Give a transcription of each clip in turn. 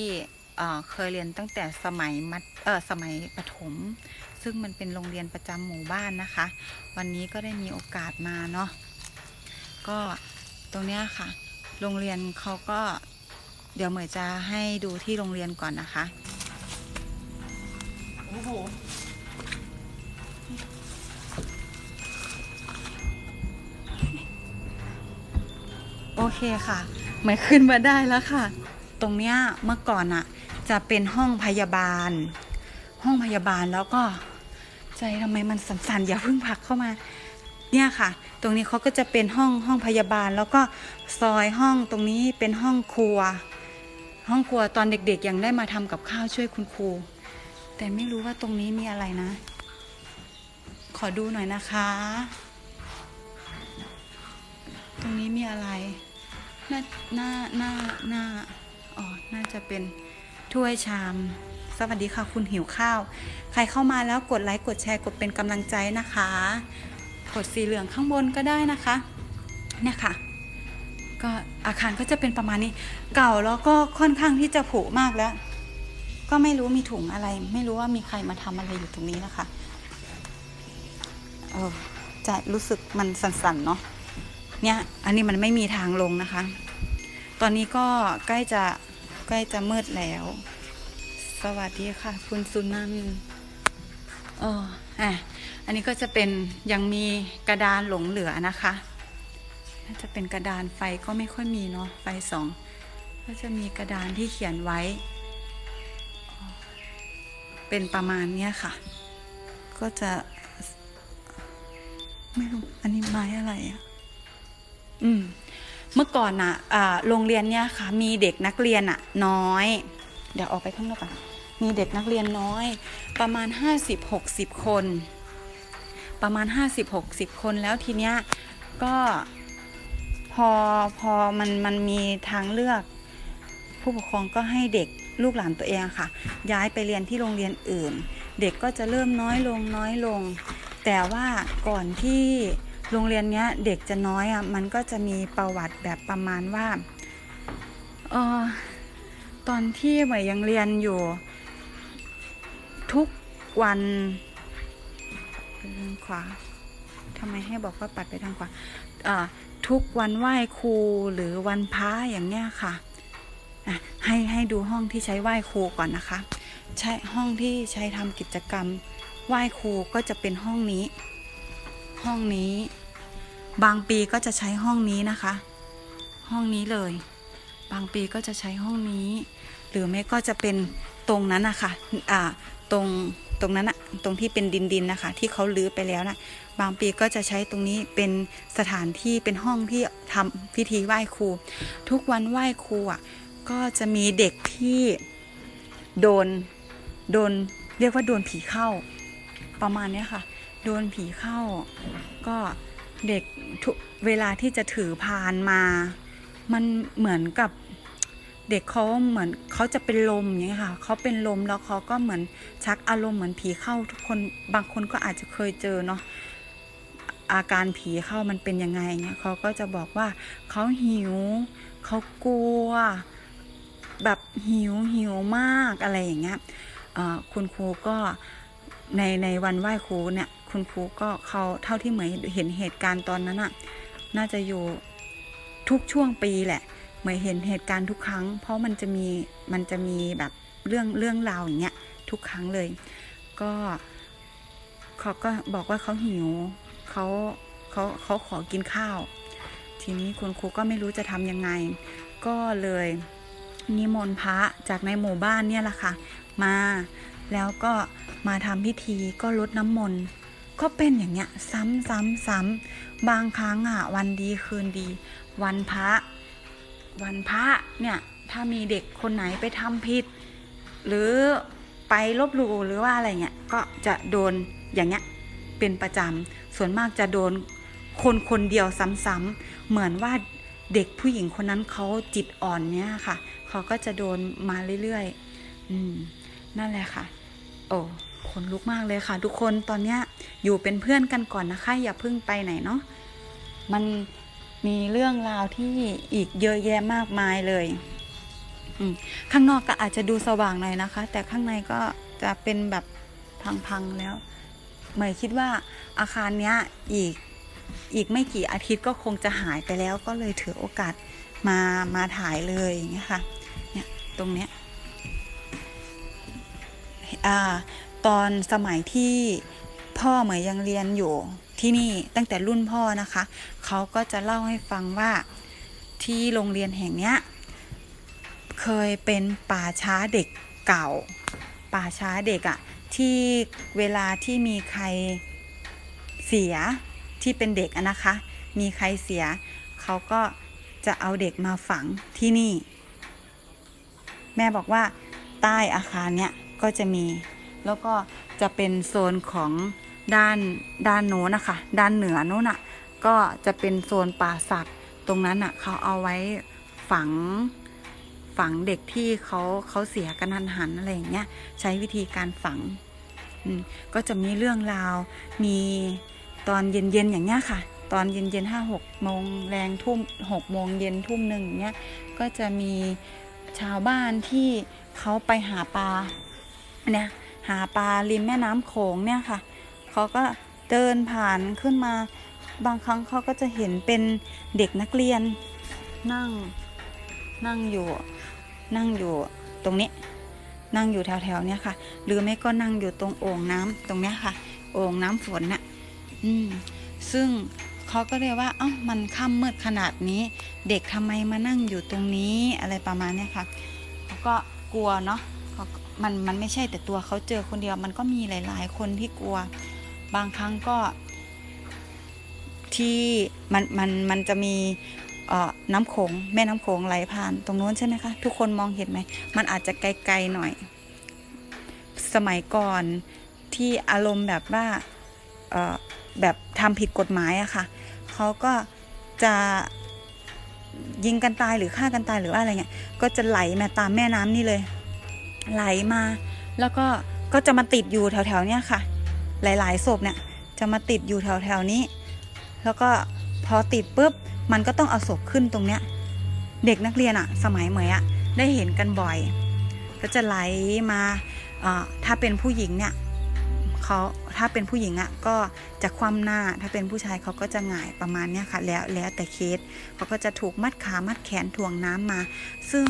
ที่เคยเรียนตั้งแต่สมัยมัธเออสมัยประถม ซึ่งมันเป็นโรงเรียนประจำหมู่บ้านนะคะ วันนี้ก็ได้มีโอกาสมาเนาะก็ตรงเนี้ยค่ะ โรงเรียนเขาก็เดี๋ยวเหมยจะให้ดูที่โรงเรียนก่อนนะคะโอ้โหโอเคค่ะเหมยขึ้นมาได้แล้วค่ะ ตรงเนี้ยเมื่อก่อนอะจะเป็นห้องพยาบาล ห้องพยาบาลแล้วก็ใจทำไมมันสั่นๆอย่าเพิ่งผักเข้ามา เนี่ยค่ะ ตรงนี้เขาก็จะเป็นห้องห้องพยาบาล แล้วก็ซอยห้องตรงนี้เป็นห้องครัว ห้องครัวตอนเด็กๆยังได้มาทำกับข้าวช่วยคุณครู แต่ไม่รู้ว่าตรงนี้มีอะไรนะ ขอดูหน่อยนะคะ ตรงนี้มีอะไรหน่าหน่าหน่าหน่า อ๋อ น่าจะเป็นถ้วยชาม สวัสดีค่ะคุณหิวข้าว ใครเข้ามาแล้วกดไลค์กดแชร์กดเป็นกำลังใจนะคะ กดสีเหลืองข้างบนก็ได้นะคะ เนี่ยค่ะ ก็อาคารก็จะเป็นประมาณนี้ เก่าแล้วก็ค่อนข้างที่จะผุมากแล้ว ก็ไม่รู้มีถุงอะไร ไม่รู้ว่ามีใครมาทำอะไรอยู่ตรงนี้นะคะเออจะรู้สึกมันสั่นๆเนาะเนี่ย อันนี้มันไม่มีทางลงนะคะ อนนี้ก็ใกล้จะใกล้จะมืดแล้ว สวัสดีค่ะ คุณสุนันท์เอออะอันนี้ก็จะเป็นยังมีกระดานหลงเหลือนะคะน่าจะเป็นกระดานไฟก็ไม่ค่อยมีเนาะไฟสองก็จะมีกระดานที่เขียนไว้ เป็นประมาณเนี้ยค่ะ ก็จะ ไม่รู้อันนี้ไม้อะไรอะอืม เมื่อก่อนนะอ่าโรงเรียนเนี่ยค่ะมีเด็กนักเรียนอะน้อย เดี๋ยวออกไปข้างนอกก่อนมีเด็กนักเรียนน้อย ประมาณห้าสิบหกสิบคน ประมาณห้าสิบหกสิบคนแล้วทีเนี้ยก็พอพอมันมันมีทางเลือก ผู้ปกครองก็ให้เด็กลูกหลานตัวเองค่ะ ย้ายไปเรียนที่โรงเรียนอื่น เด็กก็จะเริ่มน้อยลงน้อยลง แต่ว่าก่อนที่ โรงเรียนเนี้ยเด็กจะน้อยอะมันก็จะมีประวัติแบบประมาณว่าเออตอนที่เหมยยังเรียนอยู่ ทุกวันทางขวาทำไมให้บอกว่าปัดไปทางขวาทุกวันไหว้ครูหรือวันพระอย่างเนี้ยค่ะให้ให้ดูห้องที่ใช้ไหว้ครูก่อนนะคะ ใช่ห้องที่ใช้ทำกิจกรรมไหว้ครูก็จะเป็นห้องนี้ ห้องนี้ บางปีก็จะใช้ห้องนี้นะคะ ห้องนี้เลย บางปีก็จะใช้ห้องนี้ หรือไม่ก็จะเป็นตรงนั้นนะคะอ่าตรงตรงนั้นอะตรงที่เป็นดินดินนะคะ ที่เขาลื้อไปแล้วนะบางปีก็จะใช้ตรงนี้เป็นสถานที่เป็นห้องที่ทำพิธีไหว้ครู ทุกวันไหว้ครูอะก็จะมีเด็กที่โดนโดนเรียกว่าโดนผีเข้าประมาณนี้ค่ะ โดนผีเข้า ก็เด็กทุกเวลาที่จะถือพานมา มันเหมือนกับเด็กเขาเหมือนเขาจะเป็นลมอย่างเงี้ยค่ะเขาเป็นลมแล้วเขาก็เหมือนชักอารมณ์เหมือนผีเข้าทุกคนบางคนก็อาจจะเคยเจอเนาะอาการผีเข้ามันเป็นยังไงเงี้ยเขาก็จะบอกว่าเขาหิวเขากลัว แบบหิวหิวมากอะไรอย่างเงี้ยคุณครูก็ในในวันไหว้ครูเนี่ย คุณครูก็เขาเท่าที่เหมยเห็นเหตุการณ์ตอนนั้นอะน่าจะอยู่ทุกช่วงปีแหละเหมยเห็นเหตุการณ์ทุกครั้ง เพราะมันจะมีมันจะมีแบบเรื่องเรื่องราวอย่างเงี้ยทุกครั้งเลย ก็เขาก็บอกว่าเขาหิวเขาเขาเขาขอกินข้าว ทีนี้คุณครูก็ไม่รู้จะทำยังไง ก็เลยนิมนต์พระจากในหมู่บ้านเนี่ยแหละค่ะ มาแล้วก็มาทำพิธีก็ลดน้ำมนต์ ก็เป็นอย่างเงี้ย ซ้ำซ้ำซ้ำบางครั้งอะวันดีคืนดี วันพระ วันพระเนี่ยถ้ามีเด็กคนไหนไปทำผิด หรือไปลบหลู่หรือว่าอะไรเงี้ยก็จะโดนอย่างเงี้ยเป็นประจำส่วนมากจะโดนคนคนเดียวซ้ำๆเหมือนว่าเด็กผู้หญิงคนนั้นเขาจิตอ่อนเนี่ยค่ะ เขาก็จะโดนมาเรื่อยๆ อืม นั่นแหละค่ะ โอ้ ขนลุกมากเลยค่ะ ทุกคนตอนเนี้ยอยู่เป็นเพื่อนกันก่อนนะคะ อย่าเพิ่งไปไหนเนาะมันมีเรื่องราวที่อีกเยอะแยะมากมายเลยข้างนอกก็อาจจะดูสว่างหน่อยนะคะ แต่ข้างในก็จะเป็นแบบพังๆแล้วเหมยคิดว่าอาคารเนี้ยอีกอีกไม่กี่อาทิตย์ก็คงจะหายไปแล้วก็เลยถือโอกาสมามาถ่ายเลยอย่างเงี้ยค่ะเนี่ยตรงเนี้ยอ่า ตอนสมัยที่พ่อเหมยยังเรียนอยู่ที่นี่ตั้งแต่รุ่นพ่อนะคะ เขาก็จะเล่าให้ฟังว่าที่โรงเรียนแห่งเนี้ยเคยเป็นป่าช้าเด็กเก่า ป่าช้าเด็กอะที่เวลาที่มีใครเสียที่เป็นเด็กอะนะคะ มีใครเสีย เขาก็จะเอาเด็กมาฝังที่นี่ แม่บอกว่าใต้อาคารเนี้ยก็จะมี แล้วก็จะเป็นโซนของด้านด้านโน้นนะคะ ด้านเหนือโน้นอะก็จะเป็นโซนป่าสัตว์ตรงนั้นอะเขาเอาไว้ฝังฝังเด็กที่เขาเขาเสียกันหันหันอะไรอย่างเงี้ยใช้วิธีการฝังก็จะมีเรื่องราว มีตอนเย็นๆอย่างเงี้ยค่ะ ตอนเย็นๆห้าหกโมงแรงทุ่มหกโมงเย็นทุ่มหนึ่งอย่างเงี้ยก็จะมีชาวบ้านที่เขาไปหาปลาเนี่ย หาปลาริมแม่น้ำโขงเนี่ยค่ะเขาก็เดินผ่านขึ้นมา บางครั้งเขาก็จะเห็นเป็นเด็กนักเรียนนั่งนั่งอยู่นั่งอยู่ตรงนี้ นั่งอยู่แถวๆเนี้ยค่ะ หรือไม่ก็นั่งอยู่ตรงโอ่งน้ำตรงเนี้ยค่ะ โอ่งน้ำฝนน่ะอืมซึ่งเขาก็เรียว่า เอ้ามันค่ำมืดขนาดนี้ เด็กทำไมมานั่งอยู่ตรงนี้อะไรประมาณเนี้ยค่ะเขาก็กลัวเนาะ มันมันไม่ใช่แต่ตัวเขาเจอคนเดียว มันก็มีหลาย ๆ คนที่กลัว บางครั้งก็ ที่มันมันมันจะมีเอ่อน้ำโขงแม่น้ำโขงไหลผ่านตรงโน้นใช่ไหมคะ ทุกคนมองเห็นไหม มันอาจจะไกลๆหน่อย สมัยก่อนที่อารมณ์แบบว่าเอ่อแบบทำผิดกฎหมายอะค่ะเขาก็จะยิงกันตายหรือฆ่ากันตายหรือว่าอะไรเงี้ย ก็จะไหลมาตามแม่น้ำนี่เลย ไหลมา แล้วก็ก็จะมาติดอยู่แถวๆเนี้ยค่ะ หลายๆศพเนี่ยจะมาติดอยู่แถวๆนี้ แล้วก็พอติดปุ๊บมันก็ต้องเอาศพขึ้นตรงเนี้ยเด็กนักเรียนอะสมัยเหมยอะได้เห็นกันบ่อย ก็จะไหลมาอ่าถ้าเป็นผู้หญิงเนี่ยเขาถ้าเป็นผู้หญิงอะก็จะคว่ำหน้า ถ้าเป็นผู้ชายเขาก็จะหงายประมาณเนี้ยค่ะ แล้วแล้วแต่เคสเขาก็จะถูกมัดขามัดแขนถ่วงน้ำมา ซึ่ง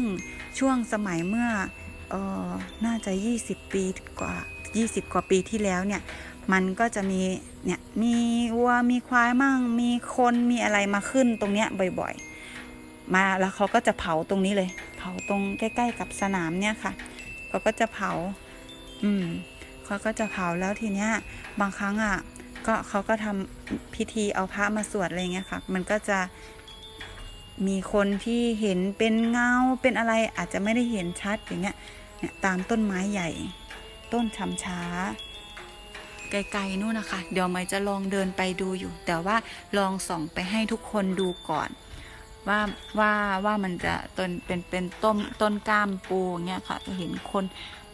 ช่วงสมัยเมื่อ ออน่าจะ 20 ปีกว่า 20 กว่าปีที่แล้วเนี่ย มันก็จะมีเนี่ยมีวัวมีควายมั่ง มีคนมีอะไรมาขึ้นตรงเนี้ยบ่อยๆ มาแล้วเขาก็จะเผาตรงนี้เลย เผาตรงใกล้ ๆ กับสนามเนี่ยค่ะเขาก็จะเผา อืมเขาก็จะเผาแล้วทีเนี้ยบางครั้งอะก็เขาก็ทำพิธีเอาพระมาสวดอะไรเงี้ยค่ะ มันก็จะมีคนที่เห็นเป็นเงาเป็นอะไรอาจจะไม่ได้เห็นชัดอย่างเงี้ย เนี่ยตามต้นไม้ใหญ่ ต้นชำช้า ไกลๆนู่นนะคะ เดี๋ยวไม่จะลองเดินไปดูอยู่ แต่ว่าลองส่องไปให้ทุกคนดูก่อน ว่าว่าว่ามันจะต้นเป็นเป็นต้นต้นกล้ามปูเงี้ยค่ะ จะเห็นคน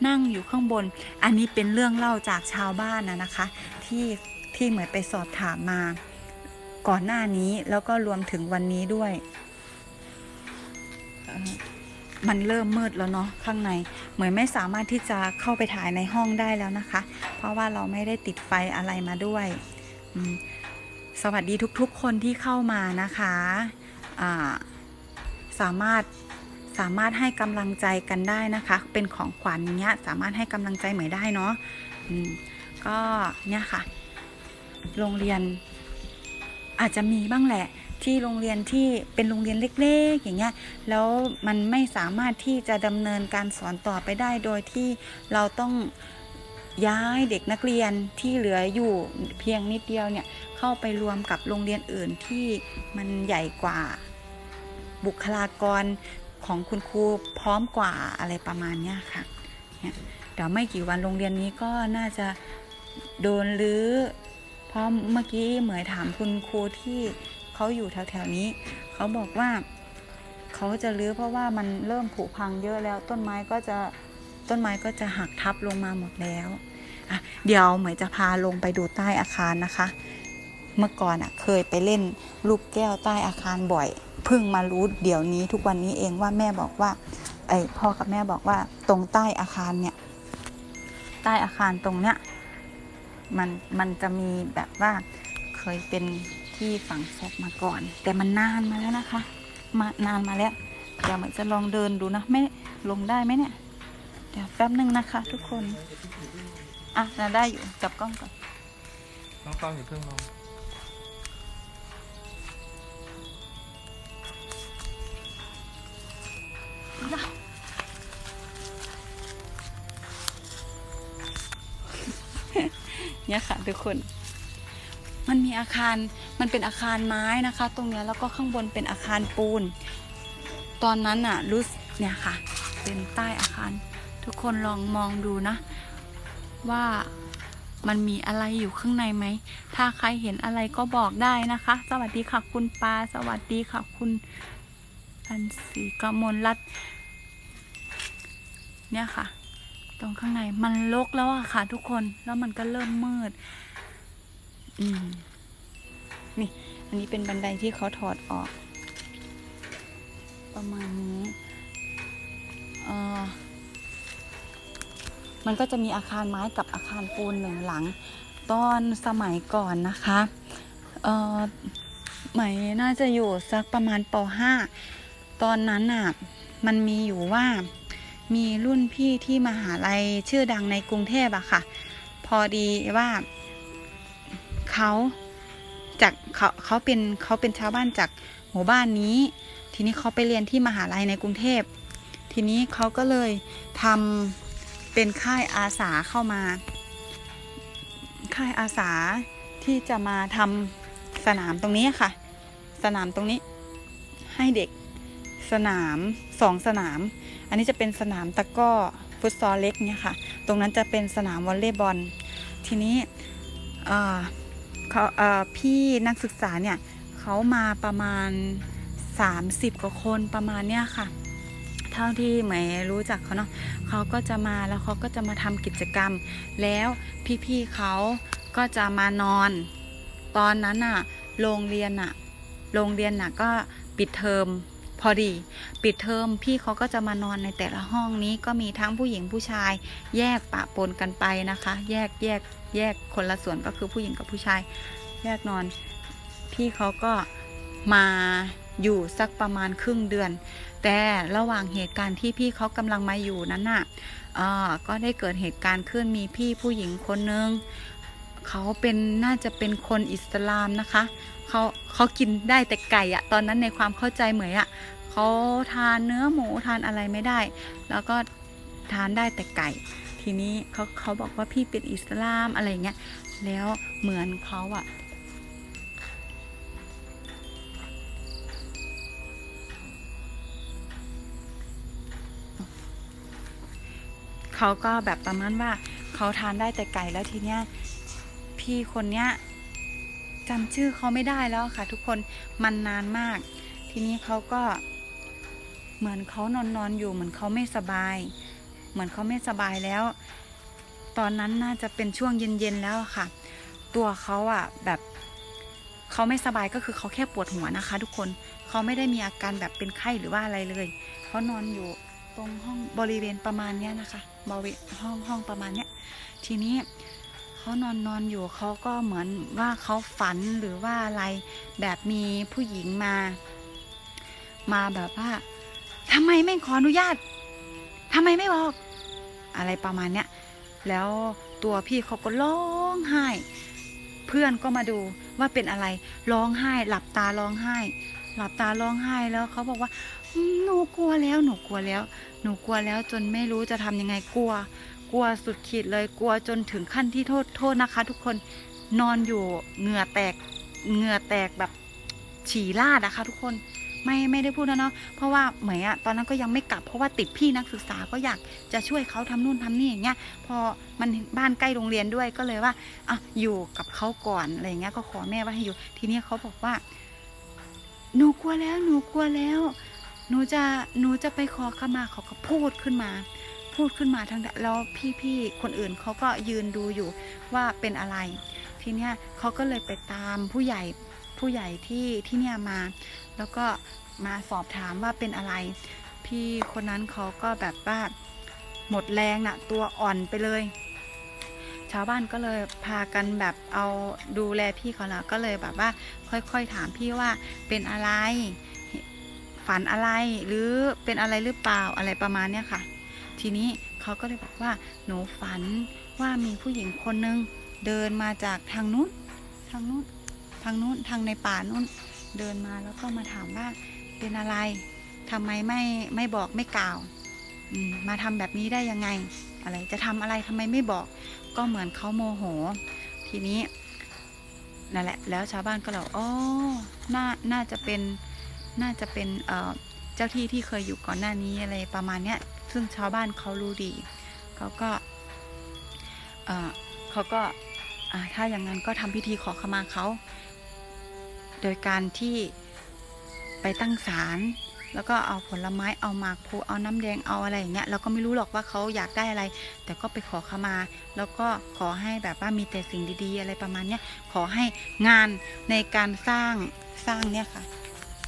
นั่งอยู่ข้างบน อันนี้เป็นเรื่องเล่าจากชาวบ้านนะนะคะ ที่ที่เหมือนไปสอบถามมา ก่อนหน้านี้แล้วก็รวมถึงวันนี้ด้วย มันเริ่มมืดแล้วเนาะข้างใน เหมือนไม่สามารถที่จะเข้าไปถ่ายในห้องได้แล้วนะคะ เพราะว่าเราไม่ได้ติดไฟอะไรมาด้วย สวัสดีทุกๆคนที่เข้ามานะคะอ่าสามารถสามารถให้กำลังใจกันได้นะคะ เป็นของขวัญเนี้ยสามารถให้กำลังใจเหมยได้เนาะก็เนี่ยค่ะ โรงเรียนอาจจะมีบ้างแหละ ที่โรงเรียนที่เป็นโรงเรียนเล็ก ๆ อย่างเงี้ยแล้วมันไม่สามารถที่จะดำเนินการสอนต่อไปได้โดยที่เราต้องย้ายเด็กนักเรียนที่เหลืออยู่เพียงนิดเดียวเนี่ยเข้าไปรวมกับโรงเรียนอื่นที่มันใหญ่กว่าบุคลากรของคุณครูพร้อมกว่าอะไรประมาณเนี้ยค่ะเนี่ยเดี๋ยวไม่กี่วันโรงเรียนนี้ก็น่าจะโดนรื้อเพราะเมื่อกี้เหมยถามคุณครูที่ เขาอยู่แถวๆนี้ เขาบอกว่าเขาจะรื้อเพราะว่ามันเริ่มผุพังเยอะแล้ว ต้นไม้ก็จะต้นไม้ก็จะหักทับลงมาหมดแล้วอะเดี๋ยวเหมยจะพาลงไปดูใต้อาคารนะคะ เมื่อก่อนอะเคยไปเล่นลูกแก้วใต้อาคารบ่อย เพิ่งมารู้เดี๋ยวนี้ทุกวันนี้เองว่าแม่บอกว่าไอพ่อกับแม่บอกว่าตรงใต้อาคารเนี่ย ใต้อาคารตรงเนี้ยมันมันจะมีแบบว่าเคยเป็น ที่ฝังศพมาก่อน แต่มันนานมาแล้วนะคะ มานานมาแล้วเดี๋ยวมันจะลองเดินดูนะไม่ลงได้ไหมเนี่ย เดี๋ยวแป๊บนึงนะคะ ทุกคนอะน่าได้อยู่จับกล้องก่อนน้องกล้องอย่าเพิ่งลงเนี่ยค่ะทุกคน มันมีอาคารมันเป็นอาคารไม้นะคะ ตรงเนี้ยแล้วก็ข้างบนเป็นอาคารปูน ตอนนั้นอะรู้สึกเนี่ยค่ะ เป็นใต้อาคาร ทุกคนลองมองดูนะ ว่ามันมีอะไรอยู่ข้างในไหม ถ้าใครเห็นอะไรก็บอกได้นะคะ สวัสดีค่ะคุณปา สวัสดีค่ะคุณพันศรีกมลรัตน์เนี่ยค่ะ ตรงข้างในมันลกแล้วอะค่ะทุกคน แล้วมันก็เริ่มมืด อืมนี่ อันนี้เป็นบันไดที่เขาถอดออก ประมาณนี้เออมันก็จะมีอาคารไม้กับอาคารปูนหนึ่งหลัง ตอนสมัยก่อนนะคะเออใหม่น่าจะอยู่สักประมาณป .5 ตอนนั้นอะมันมีอยู่ว่ามีรุ่นพี่ที่มหาลัยชื่อดังในกรุงเทพอะค่ะ พอดีว่า เขาจากเขาเขาเป็นเขาเป็นชาวบ้านจากหมู่บ้านนี้ ทีนี้เขาไปเรียนที่มหาลัยในกรุงเทพ ทีนี้เขาก็เลยทำเป็นค่ายอาสาเข้ามา ค่ายอาสาที่จะมาทำสนามตรงนี้ค่ะ สนามตรงนี้ให้เด็กสนามสองสนาม อันนี้จะเป็นสนามตะก้อฟุตซอลเล็กเนี่ยค่ะ ตรงนั้นจะเป็นสนามวอลเลย์บอล ทีนี้ เขาเอ่อพี่นักศึกษาเนี่ยเขามาประมาณ 30 กว่าคนประมาณเนี้ยค่ะ เท่าที่เหมยรู้จักเขาเนาะเขาก็จะมาแล้วเขาก็จะมาทำกิจกรรม แล้วพี่ๆเขาก็จะมานอน ตอนนั้นอะโรงเรียนอะโรงเรียนน่ะก็ปิดเทอม พอดี ปิดเทอมพี่เขาก็จะมานอนในแต่ละห้องนี้ก็มีทั้งผู้หญิงผู้ชาย แยกปะปนกันไปนะคะ แยกแยกแยกคนละส่วนก็คือผู้หญิงกับผู้ชาย แยกนอน พี่เขาก็มาอยู่สักประมาณครึ่งเดือน แต่ระหว่างเหตุการณ์ที่พี่เขากำลังมาอยู่นั้นน่ะก็ได้เกิดเหตุการณ์ขึ้นมีพี่ผู้หญิงคนนึงเขาเป็นน่าจะเป็นคนอิสลามนะคะ เขาเขากินได้แต่ไก่อะตอนนั้นในความเข้าใจเหมยอะเขาทานเนื้อหมูทานอะไรไม่ได้ แล้วก็ทานได้แต่ไก่ ทีนี้เขาเขาบอกว่าพี่เป็นอิสลามอะไรเงี้ยแล้วเหมือนเขาอะเขาก็แบบประมาณว่าเขาทานได้แต่ไก่แล้วทีเนี้ยพี่คนเนี้ย จำชื่อเขาไม่ได้แล้วค่ะ ทุกคนมันนานมาก ทีนี้เขาก็เหมือนเขานอนนอนอยู่เหมือนเขาไม่สบาย เหมือนเขาไม่สบายแล้ว ตอนนั้นน่าจะเป็นช่วงเย็นๆแล้วค่ะ ตัวเขาอะแบบเขาไม่สบายก็คือเขาแค่ปวดหัวนะคะ ทุกคนเขาไม่ได้มีอาการแบบเป็นไข้หรือว่าอะไรเลยเขานอนอยู่ตรงห้องบริเวณประมาณเนี้ยนะคะบริเวณห้องห้องประมาณเนี้ยทีนี้ เขานอนนอนอยู่เขาก็เหมือนว่าเขาฝันหรือว่าอะไรแบบมีผู้หญิงมา มาแบบว่าทำไมไม่ขออนุญาตทำไมไม่บอก อะไรประมาณเนี้ยแล้วตัวพี่เขาก็ร้องไห้ เพื่อนก็มาดูว่าเป็นอะไรร้องไห้ หลับตาร้องไห้ หลับตาร้องไห้แล้วเขาบอกว่าหนูกลัวแล้ว หนูกลัวแล้ว หนูกลัวแล้วจนไม่รู้จะทำยังไงกลัว กลัวสุดขีดเลยกลัวจนถึงขั้นที่โทษโทษนะคะ ทุกคนนอนอยู่เหงื่อแตกเหงื่อแตกแบบฉี่ลาดนะคะ ทุกคนไม่ไม่ได้พูดนะเนาะเพราะว่าเหมยอะตอนนั้นก็ยังไม่กลับเพราะว่าติดพี่นักศึกษาก็อยากจะช่วยเขาทำนู่นทำนี่อย่างเงี้ยพอมันบ้านใกล้โรงเรียนด้วยก็เลยว่าอะอยู่กับเขาก่อนอะไรเงี้ยก็ขอแม่ว่าให้อยู่ ทีนี้เขาบอกว่า หนูกลัวแล้ว หนูกลัวแล้ว หนูจะหนูจะไปขอขมาเขาก็พูดขึ้นมา พูดขึ้นมาทางด้านแล้วพี่ๆคนอื่นเขาก็ยืนดูอยู่ว่าเป็นอะไร ทีเนี้ยเขาก็เลยไปตามผู้ใหญ่ผู้ใหญ่ที่ที่เนี่ยมา แล้วก็มาสอบถามว่าเป็นอะไร พี่คนนั้นเขาก็แบบว่าหมดแรงน่ะตัวอ่อนไปเลย ชาวบ้านก็เลยพากันแบบเอาดูแลพี่เขาแล้วก็เลยแบบว่าค่อยๆถามพี่ว่าเป็นอะไร ฝันอะไรหรือเป็นอะไรหรือเปล่าอะไรประมาณเนี้ยค่ะ ทีนี้เขาก็เลยบอกว่าหนูฝันว่ามีผู้หญิงคนนึงเดินมาจากทางนู้นทางนู้นทางนู้นทางในป่านู้นเดินมาแล้วก็มาถามว่าเป็นอะไรทำไมไม่ไม่บอกไม่กล่าวมาทำแบบนี้ได้ยังไง อะไรจะทำอะไรทำไมไม่บอก ก็เหมือนเขาโมโห ทีนี้นั่นแหละแล้วชาวบ้านก็เลยอ๋อน่าน่าจะเป็นน่าจะเป็นเอ่อ จ้าที่ที่เคยอยู่ก่อนหน้านี้อะไรประมาณเนี้ย ซึ่งชาวบ้านเขารู้ดี เขาก็เขาก็ถ้าอย่างนั้นก็ทำพิธีขอขมาเขา โดยการที่ไปตั้งศาลแล้วก็เอาผลไม้เอาหมากพลูเอาน้ำแดงเอาอะไรอย่างเงี้ยเราก็ไม่รู้หรอกว่าเขาอยากได้อะไร แต่ก็ไปขอขมา แล้วก็ขอให้แบบว่ามีแต่สิ่งดี ๆ อะไรประมาณเนี้ยขอให้งานในการสร้างสร้างเนี่ยค่ะ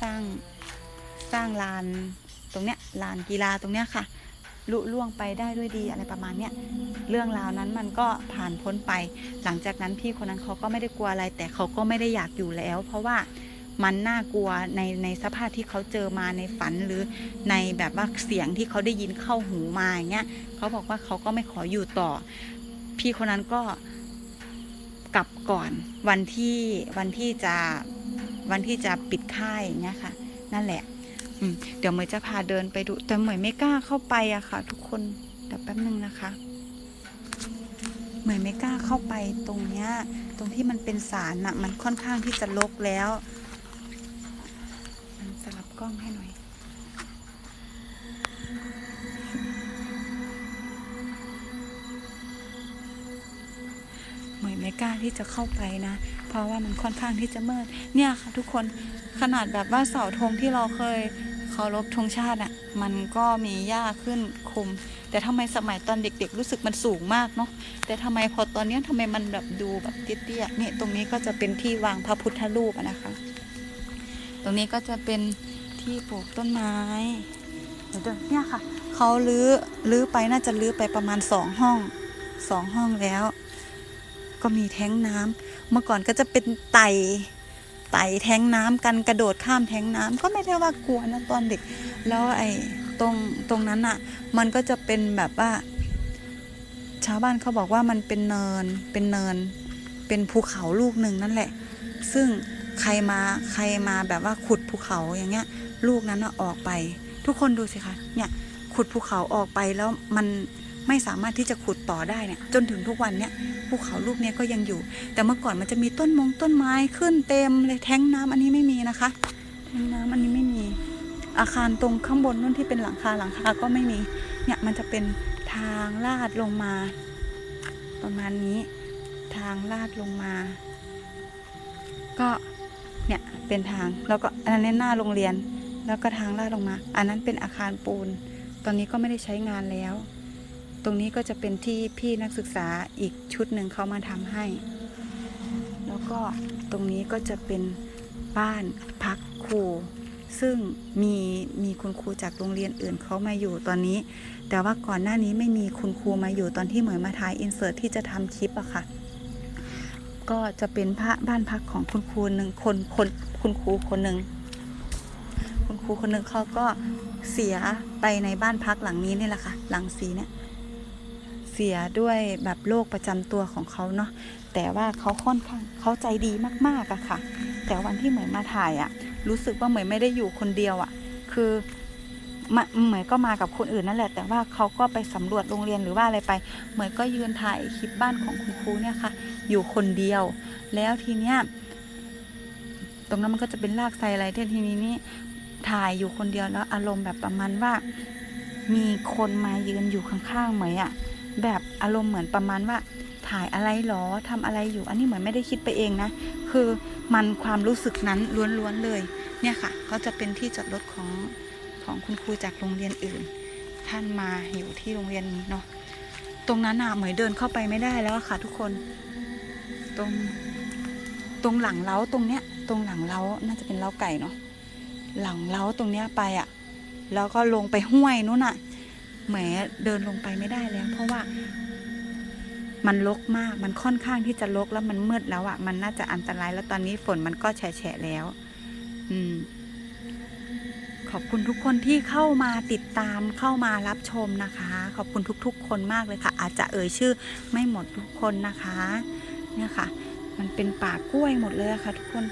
สร้าง สร้างลานตรงเนี้ยลานกีฬาตรงเนี้ยค่ะลุล่วงไปได้ด้วยดีอะไรประมาณเนี้ยเรื่องราวนั้นมันก็ผ่านพ้นไป หลังจากนั้นพี่คนนั้นเขาก็ไม่ได้กลัวอะไร แต่เขาก็ไม่ได้อยากอยู่แล้ว เพราะว่ามันน่ากลัวในในสภาพที่เขาเจอมาในฝันหรือในแบบว่าเสียงที่เขาได้ยินเข้าหูมาอย่างเงี้ยเขาบอกว่าเขาก็ไม่ขออยู่ต่อ พี่คนนั้นก็กลับก่อนวันที่วันที่จะวันที่จะปิดค่ายอย่างเงี้ยค่ะ นั่นแหละ เดี๋ยวเหมยจะพาเดินไปดู แต่เหมยไม่กล้าเข้าไปอะค่ะ ทุกคนเดี๋ยวแป๊บนึงนะคะ เหมยไม่กล้าเข้าไปตรงเนี้ย ตรงที่มันเป็นสารน่ะ มันค่อนข้างที่จะรกแล้วอืมสลับกล้องให้หน่อยเหมยไม่กล้าที่จะเข้าไปนะ เพราะว่ามันค่อนข้างที่จะมืดเนี่ยค่ะทุกคนขนาดแบบว่าเสาธงที่เราเคย เคารพธงชาติอะมันก็มีหญ้าขึ้นคุม แต่ทำไมสมัยตอนเด็ก ๆ รู้สึกมันสูงมากเนาะแต่ทำไมพอตอนนี้ยทำไมมันแบบดูแบบเตี้ยๆเนี่ยตรงนี้ก็จะเป็นที่วางพระพุทธรูปนะคะ ตรงนี้ก็จะเป็นที่ปลูกต้นไม้เดี๋ยวเนี่ยค่ะเขาลื้อลื้อไปน่าจะลื้อไปประมาณสองห้องสองห้องแล้ว ก็มีแท้งน้ำเมื่อก่อนก็จะเป็นไต ไต่แท้งน้ำกันกระโดดข้ามแท้งน้ำก็ไม่ได้ว่ากลัวนะตอนเด็ก แล้วไอ้ตรงตรงนั้นอะ มันก็จะเป็นแบบว่า ชาวบ้านเขาบอกว่ามันเป็นเนินเป็นเนิน เป็นภูเขาลูกหนึ่งนั่นแหละ ซึ่งใครมาใครมาแบบว่าขุดภูเขาอย่างเงี้ย ลูกนั้นอะออกไป ทุกคนดูสิคะเนี่ยขุดภูเขาออกไปแล้วมัน ไม่สามารถที่จะขุดต่อได้เนี่ยจนถึงทุกวันเนี่ยภูเขาลูกเนี้ยก็ยังอยู่ แต่เมื่อก่อนมันจะมีต้นมงต้นไม้ขึ้นเต็มเลยแท้งน้ำอันนี้ไม่มีนะคะแท้งน้ำอันนี้ไม่มี อาคารตรงข้างบนนู่นที่เป็นหลังคาหลังคาก็ไม่มีเนี่ยมันจะเป็นทางลาดลงมา ประมาณนี้ทางลาดลงมา ก็เนี่ยเป็นทางแล้วก็อันนั้นหน้าโรงเรียน แล้วก็ทางลาดลงมา อันนั้นเป็นอาคารปูน ตอนนี้ก็ไม่ได้ใช้งานแล้ว ตรงนี้ก็จะเป็นที่พี่นักศึกษาอีกชุดหนึ่งเขามาทำให้ แล้วก็ตรงนี้ก็จะเป็นบ้านพักครู ซึ่งมีมีคุณครูจากโรงเรียนอื่นเขามาอยู่ตอนนี้ แต่ว่าก่อนหน้านี้ไม่มีคุณครูมาอยู่ตอนที่เหมยมาถ่ายอินเสิร์ตที่จะทำคลิปอะค่ะ ก็จะเป็นพระบ้านพักของคุณครูหนึ่งคนคนคุณครูคนหนึ่งคุณครูคนหนึ่งเขาก็เสียไปในบ้านพักหลังนี้นี่แหละค่ะ หลังสีเนี่ย เสียด้วยแบบโรคประจำตัวของเขาเนาะแต่ว่าเขาค่อนข้างเขาใจดีมากๆอะค่ะ แต่วันที่เหมยมาถ่ายอะรู้สึกว่าเหมยไม่ได้อยู่คนเดียวอะคือเหมยก็มากับคนอื่นนั่นแหละ แต่ว่าเขาก็ไปสำรวจโรงเรียนหรือว่าอะไรไปเหมยก็ยืนถ่ายคลิปบ้านของคุณครูเนี่ยค่ะ อยู่คนเดียว แล้วทีเนี้ยตรงนั้นมันก็จะเป็นรากไทรอะไรที่ทีนี้นี่ถ่ายอยู่คนเดียวแล้วอารมณ์แบบประมาณว่า มีคนมายืนอยู่ข้างๆเหมยอะ แบบอารมณ์เหมือนประมาณว่าถ่ายอะไรหรอทำอะไรอยู่อันนี้เหมือนไม่ได้คิดไปเองนะ คือมันความรู้สึกนั้นล้วนๆเลย เนี่ยค่ะเขาจะเป็นที่จอดรถของของคุณครูจากโรงเรียนอื่น ท่านมาอยู่ที่โรงเรียนนี้เนาะตรงนั้นน่ะเหมยเดินเข้าไปไม่ได้แล้วค่ะ ทุกคน ตรงตรงหลังเล้าตรงเนี้ย ตรงหลังเล้าน่าจะเป็นเล้าไก่เนาะหลังเล้าตรงเนี้ยไปอะแล้วก็ลงไปห้วยนู้นน่ะ แหมเดินลงไปไม่ได้แล้ว เพราะว่ามันรกมาก มันค่อนข้างที่จะรกแล้วมันมืดแล้วอะ่ะ มันน่าจะอันตรายแล้วตอนนี้ฝนมันก็แฉะๆแล้ว อืม ขอบคุณทุกคนที่เข้ามาติดตามเข้ามารับชมนะคะ ขอบคุณทุก ๆ คนมากเลยค่ะ อาจจะเอ่ยชื่อไม่หมดทุกคนนะคะ เนี่ยค่ะ มันเป็นป่ากล้วยหมดเลยอะค่ะ ทุกคน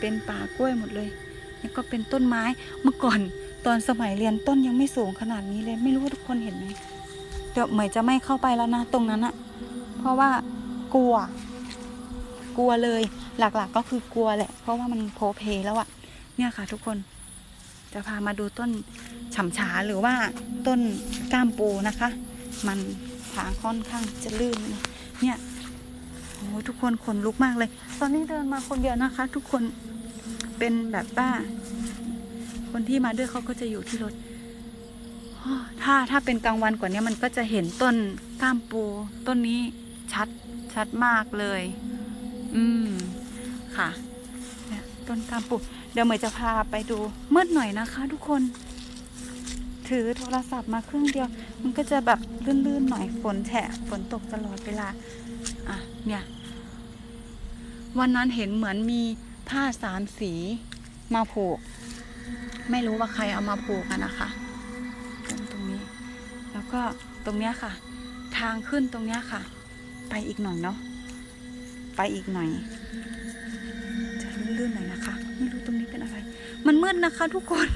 เป็นป่ากล้วยหมดเลยนี่ก็เป็นต้นไม้ เมื่อก่อน ตอนสมัยเรียนต้นยังไม่สูงขนาดนี้เลย ไม่รู้ว่าทุกคนเห็นไหมเดี๋ยวเหมยจะไม่เข้าไปแล้วนะ ตรงนั้นอะเพราะว่ากลัว กลัวเลย หลักๆก็คือกลัวแหละ เพราะว่ามันโพเพแล้วอะเนี่ยค่ะ ทุกคนจะพามาดูต้นฉ่ำฉาหรือว่าต้นก้ามปูนะคะ มันทางค่อนข้างจะลื่นเนี่ยโอ้ทุกคนขนลุกมากเลย ตอนนี้เดินมาคนเดียวนะคะ ทุกคนเป็นแบบว่า คนที่มาด้วยเขาก็จะอยู่ที่รถถ้าถ้าเป็นกลางวันกว่านี้มันก็จะเห็นต้นก้ามปูต้นนี้ชัดชัดมากเลย อืมค่ะเนี่ยต้นก้ามปู เดี๋ยวเหมยจะพาไปดูมืดหน่อยนะคะ ทุกคน ถือโทรศัพท์มาเครื่องเดียว มันก็จะแบบลื่นๆหน่อยฝนแฉะฝนตกตลอดเวลา อะ เนี่ย วันนั้นเห็นเหมือนมีผ้าสามสีมาผูก ไม่รู้ว่าใครเอามาผูกกันนะคะตรงตรงนี้ แล้วก็ตรงเนี้ยค่ะ ทางขึ้นตรงเนี้ยค่ะ ไปอีกหน่อยเนาะไปอีกหน่อย จะลื่นๆหน่อยนะคะ ไม่รู้ตรงนี้เป็นอะไร มันมืดนะคะ ทุกคน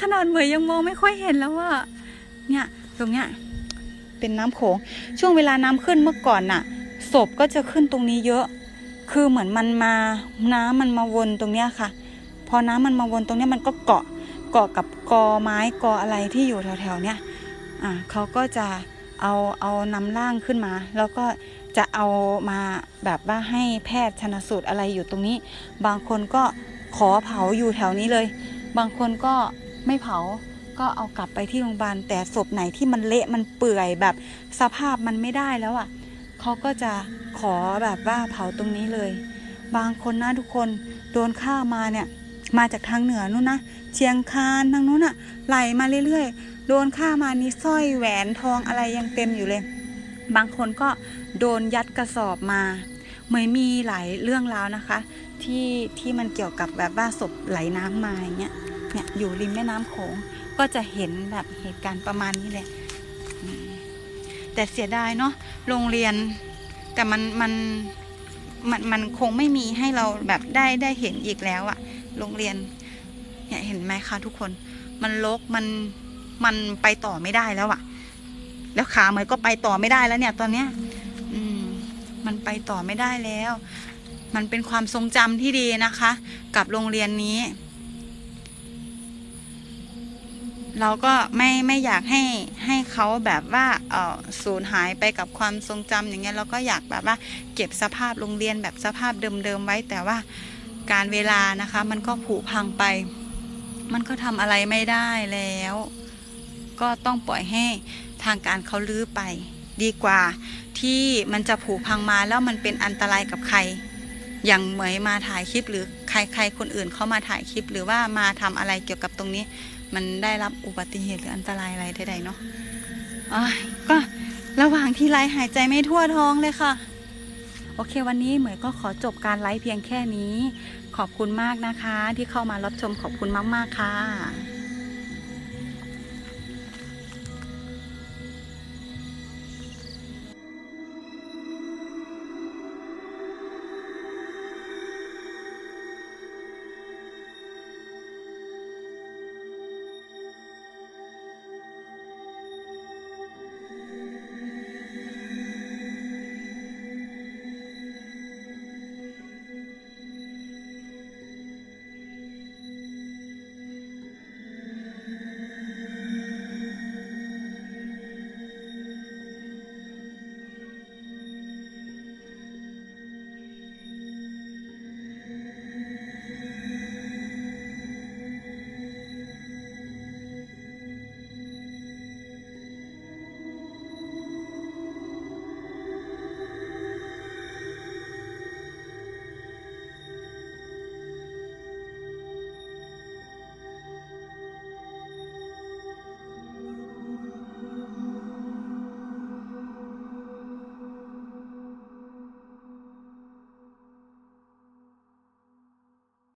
ขนาดเหมยยังมองไม่ค่อยเห็นแล้วว่าเนี่ยตรงเนี้ยเป็นน้ำโขงช่วงเวลาน้ำขึ้นเมื่อก่อนน่ะศพก็จะขึ้นตรงนี้เยอะ คือเหมือนมันมาน้ำมันมาวนตรงเนี้ยค่ะ อน้ำมันมาวนตรงนี้มันก็เกาะเกาะกับกอไม้กออะไรที่อยู่แถวๆเนี้ยอ่าเขาก็จะเอาเอานำร่างขึ้นมา แล้วก็จะเอามาแบบว่าให้แพทย์ชนสูตรอะไรอยู่ตรงนี้ บางคนก็ขอเผาอยู่แถวนี้เลย บางคนก็ไม่เผาก็เอากลับไปที่โรงพยาบาลแต่ศพไหนที่มันเละมันเปื่อยแบบสภาพมันไม่ได้แล้วอะ่ะเขาก็จะขอแบบว่าเผาตรงนี้เลย บางคนนะทุกคนโดนฆ่ามาเนี่ย มาจากทางเหนือนู่นนะเชียงคานทางนู้นอะไหลมาเรื่อยๆ โดนฆ่ามานี่สร้อยแหวนทองอะไรยังเต็มอยู่เลย บางคนก็โดนยัดกระสอบมาเหมยมีหลายเรื่องราวนะคะ ที่ที่มันเกี่ยวกับแบบว่าศพไหลน้ำมาอย่างเงี้ยเนี่ยอยู่ริมแม่น้ำโขงก็จะเห็นแบบเหตุการณ์ประมาณนี้เลยแต่เสียดายเนาะโรงเรียนแต่มันมันมันมันคงไม่มีให้เราแบบได้ได้เห็นอีกแล้วอะ โรงเรียนเนี่ยเห็นไหมคะทุกคนมันลกมันมันไปต่อไม่ได้แล้วอะแล้วขาเหมยก็ไปต่อไม่ได้แล้วเนี่ย ตอนเนี้ย อืม มันไปต่อไม่ได้แล้ว มันเป็นความทรงจำที่ดีนะคะ กับโรงเรียนนี้ เราก็ไม่ไม่อยากให้ให้เขาแบบว่าเออสูญหายไปกับความทรงจำอย่างเงี้ยเราก็อยากแบบว่า เก็บสภาพโรงเรียนแบบสภาพเดิมๆไว้แต่ว่า การเวลานะคะ มันก็ผุพังไป มันก็ทำอะไรไม่ได้แล้ว ก็ต้องปล่อยให้ทางการเขาลื้อไป ดีกว่าที่มันจะผุพังมาแล้วมันเป็นอันตรายกับใคร อย่างเหมยมาถ่ายคลิปหรือใครใครคนอื่นเขามาถ่ายคลิป หรือว่ามาทำอะไรเกี่ยวกับตรงนี้ มันได้รับอุบัติเหตุหรืออันตรายอะไรใดๆเนาะก็ระหว่างที่ไลหายใจไม่ทั่วท้องเลยค่ะ โอเค วันนี้เหมยก็ขอจบการไลฟ์เพียงแค่นี้ ขอบคุณมากนะคะ ที่เข้ามารับชมขอบคุณมาก ๆ ค่ะ